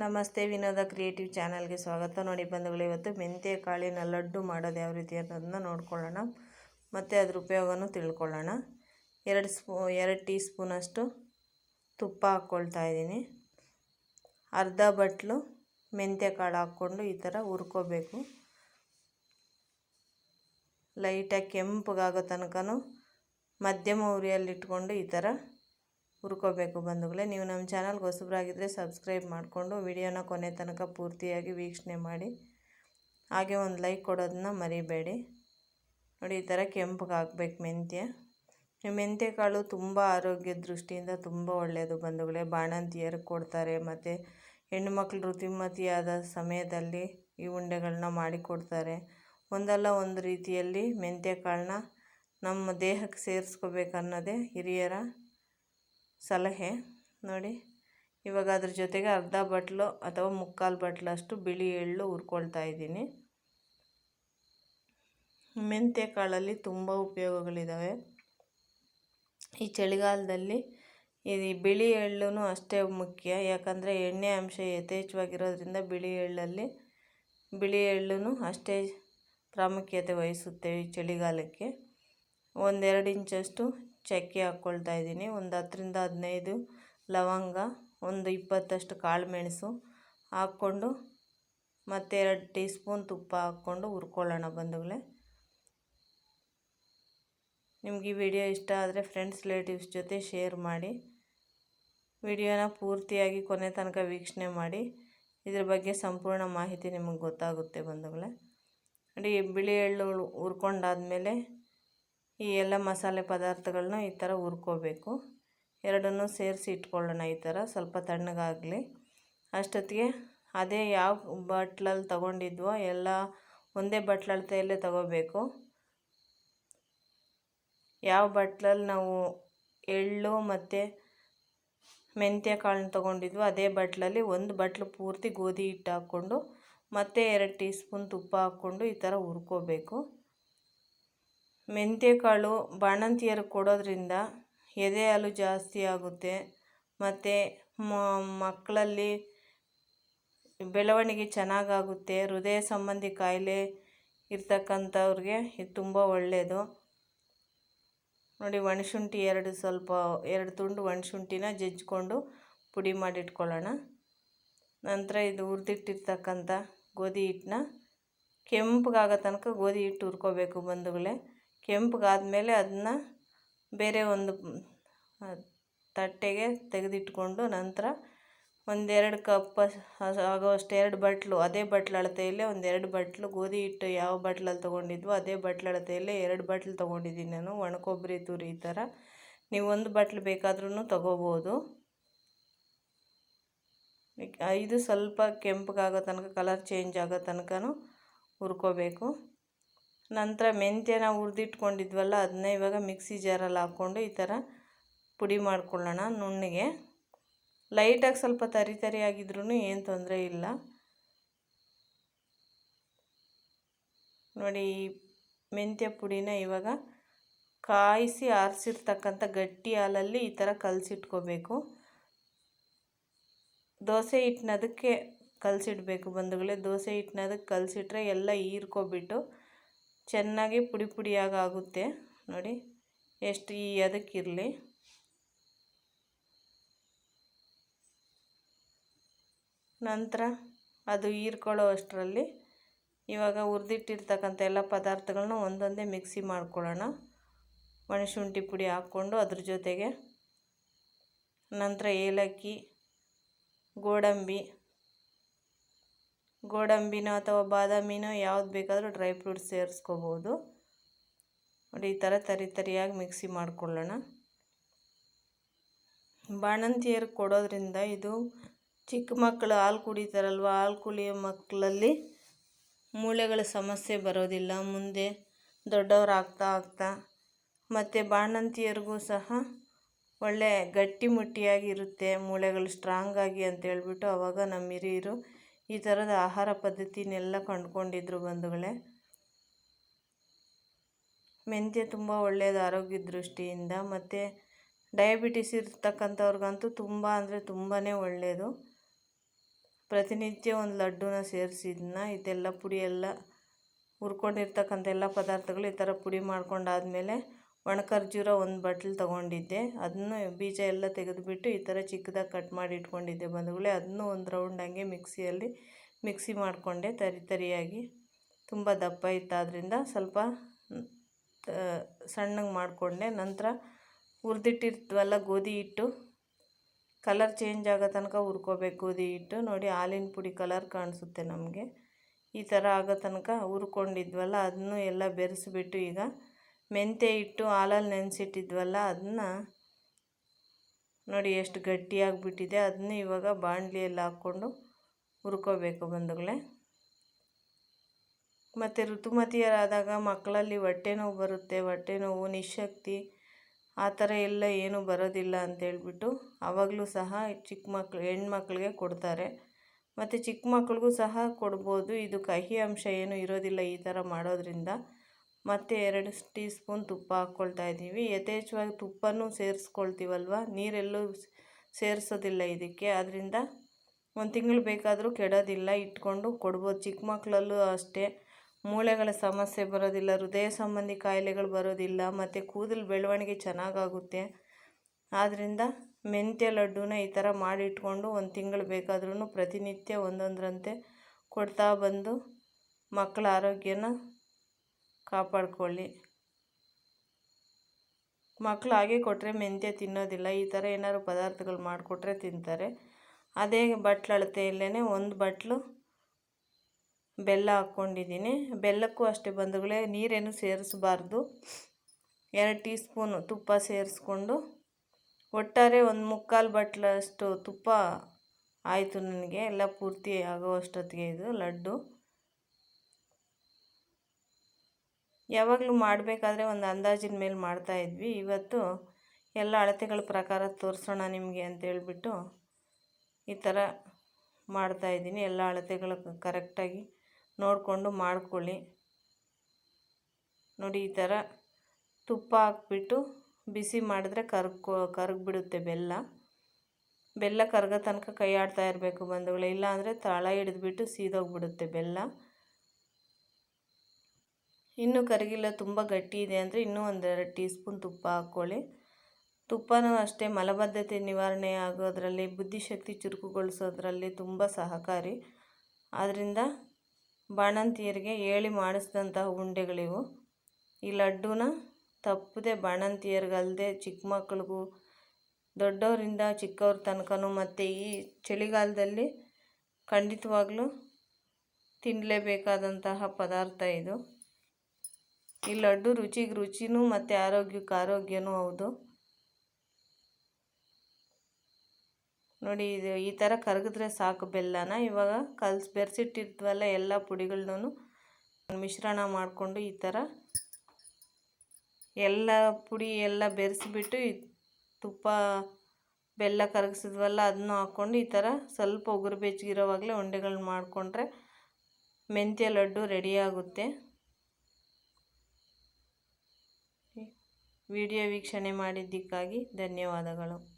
ನಮಸ್ತೆ ವಿನೋದ ಕ್ರಿಯೇಟಿವ್ ಚಾನಲ್ಗೆ ಸ್ವಾಗತ. ನೋಡಿ ಬಂಧುಗಳು, ಇವತ್ತು ಮೆಂತ್ಯ ಕಾಳಿನ ಲಡ್ಡು ಮಾಡೋದು ಯಾವ ರೀತಿ ಅನ್ನೋದನ್ನ ನೋಡ್ಕೊಳ್ಳೋಣ. ಮತ್ತು ಅದ್ರ ಉಪಯೋಗನೂ ತಿಳ್ಕೊಳ್ಳೋಣ. ಎರಡು ಸ್ಪೂ, ಎರಡು ಟೀ ಸ್ಪೂನಷ್ಟು ತುಪ್ಪ ಹಾಕ್ಕೊಳ್ತಾ ಇದ್ದೀನಿ. ಅರ್ಧ ಬಟ್ಲು ಮೆಂತ್ಯ ಕಾಳು ಹಾಕ್ಕೊಂಡು ಈ ಥರ ಹುರ್ಕೋಬೇಕು. ಲೈಟಾಗಿ ಕೆಂಪಗಾಗೋ ತನಕನೂ ಮಧ್ಯಮ ಉರಿಯಲ್ಲಿಟ್ಕೊಂಡು ಈ ಥರ ಹುರ್ಕೋಬೇಕು ಬಂಧುಗಳೇ. ನೀವು ನಮ್ಮ ಚಾನಲ್ಗೆ ಹೊಸಬ್ರಾಗಿದ್ದರೆ ಸಬ್ಸ್ಕ್ರೈಬ್ ಮಾಡಿಕೊಂಡು ವಿಡಿಯೋನ ಕೊನೆ ತನಕ ಪೂರ್ತಿಯಾಗಿ ವೀಕ್ಷಣೆ ಮಾಡಿ. ಹಾಗೆ ಒಂದು ಲೈಕ್ ಕೊಡೋದನ್ನ ಮರಿಬೇಡಿ. ನೋಡಿ, ಈ ಥರ ಕೆಂಪಗೆ ಹಾಕ್ಬೇಕು ಮೆಂತ್ಯ. ಮೆಂತ್ಯ ಕಾಳು ತುಂಬ ಆರೋಗ್ಯದ ದೃಷ್ಟಿಯಿಂದ ತುಂಬ ಒಳ್ಳೆಯದು ಬಂಧುಗಳೇ. ಬಾಣಂತಿಯರು ಕೊಡ್ತಾರೆ ಮತ್ತು ಹೆಣ್ಣುಮಕ್ಳು ಋತುಮತಿಯಾದ ಸಮಯದಲ್ಲಿ ಈ ಉಂಡೆಗಳನ್ನ ಮಾಡಿಕೊಡ್ತಾರೆ ಒಂದಲ್ಲ ಒಂದು ರೀತಿಯಲ್ಲಿ ಮೆಂತ್ಯ ಕಾಳನ್ನ ನಮ್ಮ ದೇಹಕ್ಕೆ ಸೇರಿಸ್ಕೋಬೇಕನ್ನೋದೇ ಹಿರಿಯರ ಸಲಹೆ ನೋಡಿ. ಇವಾಗ ಅದ್ರ ಜೊತೆಗೆ ಅರ್ಧ ಬಟ್ಲು ಅಥವಾ ಮುಕ್ಕಾಲು ಬಟ್ಲಷ್ಟು ಬಿಳಿ ಎಳ್ಳು ಹುರ್ಕೊಳ್ತಾ ಇದ್ದೀನಿ. ಮೆಂತ್ಯ ಕಾಳಲ್ಲಿ ತುಂಬ ಉಪಯೋಗಗಳಿದ್ದಾವೆ ಈ ಚಳಿಗಾಲದಲ್ಲಿ ಈ ಬಿಳಿ ಎಳ್ಳು ಅಷ್ಟೇ ಮುಖ್ಯ. ಯಾಕಂದರೆ ಎಣ್ಣೆ ಅಂಶ ಯಥೇಚ್ಛವಾಗಿರೋದ್ರಿಂದ ಬಿಳಿ ಎಳ್ಳಲ್ಲಿ ಬಿಳಿ ಎಳ್ಳು ಅಷ್ಟೇ ಪ್ರಾಮುಖ್ಯತೆ ವಹಿಸುತ್ತೆ ಈ ಚಳಿಗಾಲಕ್ಕೆ. ಒಂದೆರಡು ಇಂಚಷ್ಟು ಚಕ್ಕೆ ಹಾಕ್ಕೊಳ್ತಾ ಇದ್ದೀನಿ. ಒಂದು ಹತ್ತರಿಂದ ಹದಿನೈದು ಲವಂಗ, ಒಂದು ಇಪ್ಪತ್ತಷ್ಟು ಕಾಳು ಮೆಣಸು ಹಾಕ್ಕೊಂಡು ಮತ್ತೆ ಎರಡು ಟೀ ಸ್ಪೂನ್ ತುಪ್ಪ ಹಾಕ್ಕೊಂಡು ಹುರ್ಕೊಳ್ಳೋಣ ಬಂಧುಗಳೇ. ನಿಮಗೆ ಈ ವಿಡಿಯೋ ಇಷ್ಟ ಆದರೆ ಫ್ರೆಂಡ್ಸ್ ರಿಲೇಟಿವ್ಸ್ ಜೊತೆ ಶೇರ್ ಮಾಡಿ. ವಿಡಿಯೋನ ಪೂರ್ತಿಯಾಗಿ ಕೊನೆ ತನಕ ವೀಕ್ಷಣೆ ಮಾಡಿ. ಇದ್ರ ಬಗ್ಗೆ ಸಂಪೂರ್ಣ ಮಾಹಿತಿ ನಿಮಗೆ ಗೊತ್ತಾಗುತ್ತೆ ಬಂಧುಗಳೇ. ನೋಡಿ, ಬಿಳಿ ಎಳ್ಳು ಹುರ್ಕೊಂಡಾದ್ಮೇಲೆ ಈ ಎಲ್ಲ ಮಸಾಲೆ ಪದಾರ್ಥಗಳನ್ನ ಈ ಥರ ಹುರ್ಕೋಬೇಕು. ಎರಡನ್ನೂ ಸೇರಿಸಿ ಇಟ್ಕೊಳ್ಳೋಣ ಈ ಥರ ಸ್ವಲ್ಪ ತಣ್ಣಗಾಗಲಿ. ಅಷ್ಟೊತ್ತಿಗೆ ಅದೇ ಯಾವ ಬಟ್ಲಲ್ಲಿ ತಗೊಂಡಿದ್ವೋ ಎಲ್ಲ ಒಂದೇ ಬಟ್ಲಳತೆಯಲ್ಲೇ ತಗೋಬೇಕು. ಯಾವ ಬಟ್ಲಲ್ಲಿ ನಾವು ಎಳ್ಳು ಮತ್ತು ಮೆಂತ್ಯ ಕಾಳನ್ನ ತೊಗೊಂಡಿದ್ವೋ ಅದೇ ಬಟ್ಲಲ್ಲಿ ಒಂದು ಬಟ್ಲು ಪೂರ್ತಿ ಗೋಧಿ ಹಿಟ್ಟು ಹಾಕ್ಕೊಂಡು ಮತ್ತೆ ಎರಡು ಟೀ ಸ್ಪೂನ್ ತುಪ್ಪ ಹಾಕ್ಕೊಂಡು ಈ ಥರ ಹುರ್ಕೋಬೇಕು. ಮೆಂತ್ಯಕಾಳು ಬಾಣಂತಿಯರು ಕೊಡೋದ್ರಿಂದ ಎದೆ ಹಾಲು ಜಾಸ್ತಿ ಆಗುತ್ತೆ. ಮತ್ತು ಮಕ್ಕಳಲ್ಲಿ ಬೆಳವಣಿಗೆ ಚೆನ್ನಾಗಾಗುತ್ತೆ. ಹೃದಯ ಸಂಬಂಧಿ ಕಾಯಿಲೆ ಇರ್ತಕ್ಕಂಥವ್ರಿಗೆ ಇದು ತುಂಬ ಒಳ್ಳೆಯದು ನೋಡಿ, ಒಣಶುಂಠಿ ಎರಡು ಸ್ವಲ್ಪ, ಎರಡು ತುಂಡು ಒಣಶುಂಠಿನ ಜಜ್ಜಿಕೊಂಡು ಪುಡಿ ಮಾಡಿಟ್ಕೊಳ್ಳೋಣ. ನಂತರ ಇದು ಹುರಿದಿಟ್ಟಿರ್ತಕ್ಕಂಥ ಗೋಧಿ ಹಿಟ್ಟನ್ನ ಕೆಂಪಗಾಗೋ ತನಕ ಗೋಧಿ ಹಿಟ್ಟು ಹುರ್ಕೋಬೇಕು ಬಂಧುಗಳೇ. ಕೆಂಪಗಾದ್ಮೇಲೆ ಅದನ್ನ ಬೇರೆ ಒಂದು ತಟ್ಟೆಗೆ ತೆಗೆದಿಟ್ಕೊಂಡು ನಂತರ ಒಂದೆರಡು ಕಪ್ ಆಗೋಷ್ಟು ಎರಡು ಬಟ್ಲು, ಅದೇ ಬಟ್ಲು ಅಳತೆಯಲ್ಲೇ ಒಂದೆರಡು ಬಟ್ಲು, ಗೋಧಿ ಹಿಟ್ಟು ಯಾವ ಬಟ್ಲಲ್ಲಿ ತೊಗೊಂಡಿದ್ವೋ ಅದೇ ಬಟ್ಲು ಅಳತೆಯಲ್ಲೇ ಎರಡು ಬಟ್ಲು ತೊಗೊಂಡಿದ್ದೀನಿ ನಾನು ಒಣ ಕೊಬ್ಬರಿ ತುರಿ ಈ ಥರ. ನೀವು ಒಂದು ಬಟ್ಲು ಬೇಕಾದ್ರೂ ತೊಗೋಬೋದು. ಇದು ಸ್ವಲ್ಪ ಕೆಂಪಗಾಗೋ ತನಕ, ಕಲರ್ ಚೇಂಜ್ ಆಗೋ ತನಕನೂ ಹುರ್ಕೋಬೇಕು. ನಂತರ ಮೆಂತ್ಯನ ಹುರ್ದಿಟ್ಕೊಂಡಿದ್ವಲ್ಲ ಅದನ್ನ ಇವಾಗ ಮಿಕ್ಸಿ ಜಾರಲ್ಲಿ ಹಾಕ್ಕೊಂಡು ಈ ಥರ ಪುಡಿ ಮಾಡ್ಕೊಳ್ಳೋಣ. ನುಣ್ಣಗೆ ಲೈಟಾಗಿ ಸ್ವಲ್ಪ ತರಿ ತರಿ ಆಗಿದ್ರೂ ಏನು ತೊಂದರೆ ಇಲ್ಲ. ನೋಡಿ, ಈ ಮೆಂತ್ಯ ಪುಡಿನ ಇವಾಗ ಕಾಯಿಸಿ ಆರಿಸಿರ್ತಕ್ಕಂಥ ಗಟ್ಟಿ ಹಾಲಲ್ಲಿ ಈ ಥರ ಕಲಸಿಟ್ಕೋಬೇಕು. ದೋಸೆ ಹಿಟ್ಟಿನದಕ್ಕೆ ಕಲಸಿಡ್ಬೇಕು ಬಂಧುಗಳೇ. ದೋಸೆ ಹಿಟ್ಟಿನದಕ್ಕೆ ಕಲಸಿಟ್ರೆ ಎಲ್ಲ ಹೀರ್ಕೊಬಿಟ್ಟು ಚೆನ್ನಾಗಿ ಪುಡಿ ಪುಡಿಯಾಗಿ ಆಗುತ್ತೆ. ನೋಡಿ, ಎಷ್ಟು ಈ ಅದಕ್ಕಿರಲಿ ನಂತರ ಅದು ಹೀರ್ಕೊಳ್ಳೋ ಅಷ್ಟರಲ್ಲಿ ಇವಾಗ ಹುರಿದಿಟ್ಟಿರ್ತಕ್ಕಂಥ ಎಲ್ಲ ಪದಾರ್ಥಗಳನ್ನ ಒಂದೊಂದೇ ಮಿಕ್ಸಿ ಮಾಡ್ಕೊಳ್ಳೋಣ. ಒಣಶುಂಠಿ ಪುಡಿ ಹಾಕ್ಕೊಂಡು ಅದ್ರ ಜೊತೆಗೆ ನಂತರ ಏಲಕ್ಕಿ, ಗೋಡಂಬಿ ಗೋಡಂಬಿನೋ ಅಥವಾ ಬಾದಾಮಿನೋ ಯಾವ್ದು ಬೇಕಾದರೂ ಡ್ರೈ ಫ್ರೂಟ್ಸ್ ಸೇರಿಸ್ಕೋಬೋದು. ನೋಡಿ, ಈ ಥರ ತರಿ ತರಿಯಾಗಿ ಮಿಕ್ಸಿ ಮಾಡಿಕೊಳ್ಳೋಣ. ಬಾಣಂತಿಯರು ಕೊಡೋದ್ರಿಂದ ಇದು ಚಿಕ್ಕ ಮಕ್ಕಳು ಹಾಲು ಕುಡಿತಾರಲ್ವ, ಹಾಲು ಕುಡಿಯೋ ಮಕ್ಕಳಲ್ಲಿ ಮೂಳೆಗಳ ಸಮಸ್ಯೆ ಬರೋದಿಲ್ಲ, ಮುಂದೆ ದೊಡ್ಡವ್ರು ಆಗ್ತಾ ಮತ್ತು ಬಾಣಂತಿಯರಿಗೂ ಸಹ ಒಳ್ಳೆ ಗಟ್ಟಿಮುಟ್ಟಿಯಾಗಿರುತ್ತೆ ಮೂಳೆಗಳು ಸ್ಟ್ರಾಂಗಾಗಿ ಅಂತ ಹೇಳ್ಬಿಟ್ಟು ಅವಾಗ ನಮ್ಮ ಹಿರಿಯರು ಈ ಥರದ ಆಹಾರ ಪದ್ಧತಿನೆಲ್ಲ ಕಂಡುಕೊಂಡಿದ್ರು ಬಂಧುಗಳೇ. ಮೆಂತ್ಯ ತುಂಬ ಒಳ್ಳೆಯದು ಆರೋಗ್ಯ ದೃಷ್ಟಿಯಿಂದ. ಮತ್ತು ಡಯಾಬಿಟಿಸ್ ಇರ್ತಕ್ಕಂಥವ್ರಿಗಂತೂ ತುಂಬ ಅಂದರೆ ತುಂಬಾ ಒಳ್ಳೆಯದು. ಪ್ರತಿನಿತ್ಯ ಒಂದು ಲಡ್ಡುನ ಸೇರಿಸಿದ್ನ, ಇದೆಲ್ಲ ಪುಡಿ ಎಲ್ಲ ಹುರ್ಕೊಂಡಿರ್ತಕ್ಕಂಥ ಎಲ್ಲ ಪದಾರ್ಥಗಳು ಈ ಥರ ಪುಡಿ ಮಾಡ್ಕೊಂಡಾದಮೇಲೆ ಒಣ ಖರ್ಜೂರ ಒಂದು ಬಟ್ಲು ತೊಗೊಂಡಿದ್ದೆ. ಅದನ್ನು ಬೀಜ ಎಲ್ಲ ತೆಗೆದುಬಿಟ್ಟು ಈ ಥರ ಚಿಕ್ಕದಾಗಿ ಕಟ್ ಮಾಡಿ ಇಟ್ಕೊಂಡಿದ್ದೆ ಬಂಧುಗಳೇ. ಅದನ್ನು ಒಂದು ರೌಂಡ್ ಹಂಗೆ ಮಿಕ್ಸಿಯಲ್ಲಿ ಮಿಕ್ಸಿ ಮಾಡಿಕೊಂಡೆ ತರಿ ತರಿಯಾಗಿ. ತುಂಬ ದಪ್ಪ ಇತ್ತಾದ್ರಿಂದ ಸ್ವಲ್ಪ ಸಣ್ಣಗೆ ಮಾಡಿಕೊಂಡೆ. ನಂತರ ಹುರಿದಿಟ್ಟಿರ್ತೀವಲ್ಲ ಗೋಧಿ ಹಿಟ್ಟು ಕಲರ್ ಚೇಂಜ್ ಆಗೋ ತನಕ ಹುರ್ಕೋಬೇಕು ಗೋಧಿ ಹಿಟ್ಟು. ನೋಡಿ ಹಾಲಿನ ಪುಡಿ ಕಲರ್ ಕಾಣಿಸುತ್ತೆ ನಮಗೆ. ಈ ಥರ ಆಗೋ ತನಕ ಹುರ್ಕೊಂಡಿದ್ವಲ್ಲ ಅದನ್ನು ಎಲ್ಲ ಬೆರೆಸಿಬಿಟ್ಟು ಈಗ ಮೆಂತ್ಯ ಹಿಟ್ಟು ಹಾಲಲ್ಲಿ ನೆನೆಸಿಟ್ಟಿದ್ವಲ್ಲ ಅದನ್ನ ನೋಡಿ ಎಷ್ಟು ಗಟ್ಟಿಯಾಗಿಬಿಟ್ಟಿದೆ. ಅದನ್ನ ಇವಾಗ ಬಾಣಲಿಯಲ್ಲಿ ಹಾಕ್ಕೊಂಡು ಹುರ್ಕೋಬೇಕು ಬಂಧುಗಳೇ. ಮತ್ತು ಋತುಮತಿಯರಾದಾಗ ಮಕ್ಕಳಲ್ಲಿ ಹೊಟ್ಟೆ ನೋವು ಬರುತ್ತೆ. ಹೊಟ್ಟೆ ನೋವು, ನಿಶಕ್ತಿ, ಆ ಥರ ಎಲ್ಲ ಏನೂ ಬರೋದಿಲ್ಲ ಅಂತೇಳ್ಬಿಟ್ಟು ಆವಾಗಲೂ ಸಹ ಚಿಕ್ಕ ಮಕ್ಳು, ಹೆಣ್ಮಕ್ಳಿಗೆ ಕೊಡ್ತಾರೆ. ಮತ್ತು ಚಿಕ್ಕ ಮಕ್ಳಿಗೂ ಸಹ ಕೊಡ್ಬೋದು. ಇದು ಕಹಿ ಅಂಶ ಏನೂ ಇರೋದಿಲ್ಲ ಈ ಥರ ಮಾಡೋದ್ರಿಂದ. ಮತ್ತು ಎರಡು ಟೀ ಸ್ಪೂನ್ ತುಪ್ಪ ಹಾಕ್ಕೊಳ್ತಾ ಇದ್ದೀವಿ. ಯಥೇಚ್ಛವಾಗಿ ತುಪ್ಪನೂ ಸೇರಿಸ್ಕೊಳ್ತೀವಲ್ವ? ನೀರೆಲ್ಲೂ ಸೇರಿಸೋದಿಲ್ಲ ಇದಕ್ಕೆ. ಅದರಿಂದ ಒಂದು ತಿಂಗಳು ಬೇಕಾದರೂ ಕೆಡೋದಿಲ್ಲ. ಇಟ್ಕೊಂಡು ಕೊಡ್ಬೋದು. ಚಿಕ್ಕ ಮಕ್ಕಳಲ್ಲೂ ಅಷ್ಟೇ. ಮೂಳೆಗಳ ಸಮಸ್ಯೆ ಬರೋದಿಲ್ಲ. ಹೃದಯ ಸಂಬಂಧಿ ಕಾಯಿಲೆಗಳು ಬರೋದಿಲ್ಲ. ಮತ್ತು ಕೂದಲು ಬೆಳವಣಿಗೆ ಚೆನ್ನಾಗಾಗುತ್ತೆ. ಆದ್ದರಿಂದ ಮೆಂತ್ಯ ಲಡ್ಡುನ ಈ ಥರ ಮಾಡಿಟ್ಕೊಂಡು ಒಂದು ತಿಂಗಳು ಬೇಕಾದ್ರೂ ಪ್ರತಿನಿತ್ಯ ಒಂದೊಂದರಂತೆ ಕೊಡ್ತಾ ಬಂದು ಮಕ್ಕಳ ಆರೋಗ್ಯನ ಕಾಪಾಡ್ಕೊಳ್ಳಿ. ಮಕ್ಕಳು ಹಾಗೆ ಕೊಟ್ಟರೆ ಮೆಂತ್ಯ ತಿನ್ನೋದಿಲ್ಲ, ಈ ಥರ ಏನಾದ್ರು ಪದಾರ್ಥಗಳು ಮಾಡಿಕೊಟ್ರೆ ತಿಂತಾರೆ. ಅದೇ ಬಟ್ಲು ಅಳತೆಯಲ್ಲೇ ಒಂದು ಬಟ್ಲು ಬೆಲ್ಲ ಹಾಕ್ಕೊಂಡಿದ್ದೀನಿ. ಬೆಲ್ಲಕ್ಕೂ ಅಷ್ಟೇ ಬಂಧುಗಳೇ, ನೀರೇನು ಸೇರಿಸಬಾರ್ದು. ಎರಡು ಟೀ ಸ್ಪೂನು ತುಪ್ಪ ಸೇರಿಸ್ಕೊಂಡು ಒಟ್ಟಾರೆ ಒಂದು ಮುಕ್ಕಾಲು ಬಟ್ಲಷ್ಟು ತುಪ್ಪ ಆಯಿತು ನನಗೆ. ಎಲ್ಲ ಪೂರ್ತಿ ಆಗೋ ಅಷ್ಟೊತ್ತಿಗೆ ಇದು ಲಡ್ಡು. ಯಾವಾಗಲೂ ಮಾಡಬೇಕಾದ್ರೆ ಒಂದು ಅಂದಾಜಿನ ಮೇಲೆ ಮಾಡ್ತಾಯಿದ್ವಿ ಇವತ್ತು ಎಲ್ಲ ಅಳತೆಗಳ ಪ್ರಕಾರ ತೋರಿಸೋಣ ನಿಮಗೆ ಅಂತೇಳ್ಬಿಟ್ಟು ಈ ಥರ ಮಾಡ್ತಾಯಿದ್ದೀನಿ ಎಲ್ಲ ಅಳತೆಗಳು ಕರೆಕ್ಟಾಗಿ ನೋಡಿಕೊಂಡು ಮಾಡ್ಕೊಳ್ಳಿ. ನೋಡಿ, ಈ ಥರ ತುಪ್ಪ ಹಾಕ್ಬಿಟ್ಟು ಬಿಸಿ ಮಾಡಿದ್ರೆ ಕರ್ಕೊ, ಕರಗಿಬಿಡುತ್ತೆ ಬೆಲ್ಲ. ಬೆಲ್ಲ ಕರಗೋ ತನಕ ಕೈ ಆಡ್ತಾ ಇರಬೇಕು ಬಂಧುಗಳೇ. ಇಲ್ಲಾಂದರೆ ತಳ ಹಿಡಿದ್ಬಿಟ್ಟು ಸೀದೋಗಿಬಿಡುತ್ತೆ ಬೆಲ್ಲ. ಇನ್ನೂ ಕರಗಿಲ್ಲ ತುಂಬ ಗಟ್ಟಿ ಇದೆ ಅಂದರೆ ಇನ್ನೂ ಒಂದೆರಡು ಟೀ ಸ್ಪೂನ್ ತುಪ್ಪ ಹಾಕ್ಕೊಳ್ಳಿ. ತುಪ್ಪನೂ ಅಷ್ಟೇ, ಮಲಬದ್ಧತೆ ನಿವಾರಣೆ ಆಗೋದ್ರಲ್ಲಿ, ಬುದ್ಧಿಶಕ್ತಿ ಚುರುಕುಗೊಳಿಸೋದ್ರಲ್ಲಿ ತುಂಬ ಸಹಕಾರಿ. ಆದ್ದರಿಂದ ಬಾಣಂತಿಯರಿಗೆ ಹೇಳಿ ಮಾಡಿಸಿದಂತಹ ಉಂಡೆಗಳಿವು. ಈ ಲಡ್ಡೂನ ತಪ್ಪದೆ ಬಾಣಂತಿಯರಿಗಲ್ಲದೆ ಚಿಕ್ಕ ಮಕ್ಕಳಿಗೂ ದೊಡ್ಡವರಿಂದ ಚಿಕ್ಕವ್ರ ತನಕನೂ ಮತ್ತು ಈ ಚಳಿಗಾಲದಲ್ಲಿ ಖಂಡಿತವಾಗ್ಲೂ ತಿನ್ನಲೇಬೇಕಾದಂತಹ ಪದಾರ್ಥ ಇದು. ಈ ಲಡ್ಡು ರುಚಿಗೆ ರುಚಿನೂ ಮತ್ತು ಆರೋಗ್ಯಕ್ಕೆ ಆರೋಗ್ಯನೂ ಹೌದು. ನೋಡಿ, ಇದು ಈ ಥರ ಕರಗಿದ್ರೆ ಸಾಕು ಬೆಲ್ಲನ. ಇವಾಗ ಕಲ್ಸಿ ಬೆರೆಸಿಟ್ಟಿದ್ವಲ್ಲ ಎಲ್ಲ ಪುಡಿಗಳನ್ನೂ. ಮಿಶ್ರಣ ಮಾಡಿಕೊಂಡು ಈ ಥರ ಎಲ್ಲ ಪುಡಿ ಎಲ್ಲ ಬೆರೆಸಿಬಿಟ್ಟು ತುಪ್ಪ ಬೆಲ್ಲ ಕರಗಿಸಿದ್ವಲ್ಲ ಅದನ್ನು ಹಾಕ್ಕೊಂಡು ಈ ಥರ ಸ್ವಲ್ಪ ಉಗುರು ಬೆಚ್ಚಗಿರೋವಾಗಲೇ ಉಂಡೆಗಳನ್ನ ಮಾಡಿಕೊಂಡ್ರೆ ಮೆಂತ್ಯ ಲಡ್ಡು ರೆಡಿಯಾಗುತ್ತೆ ವಿಡಿಯೋ ವೀಕ್ಷಣೆ ಮಾಡಿದ್ದಕ್ಕಾಗಿ ಧನ್ಯವಾದಗಳು.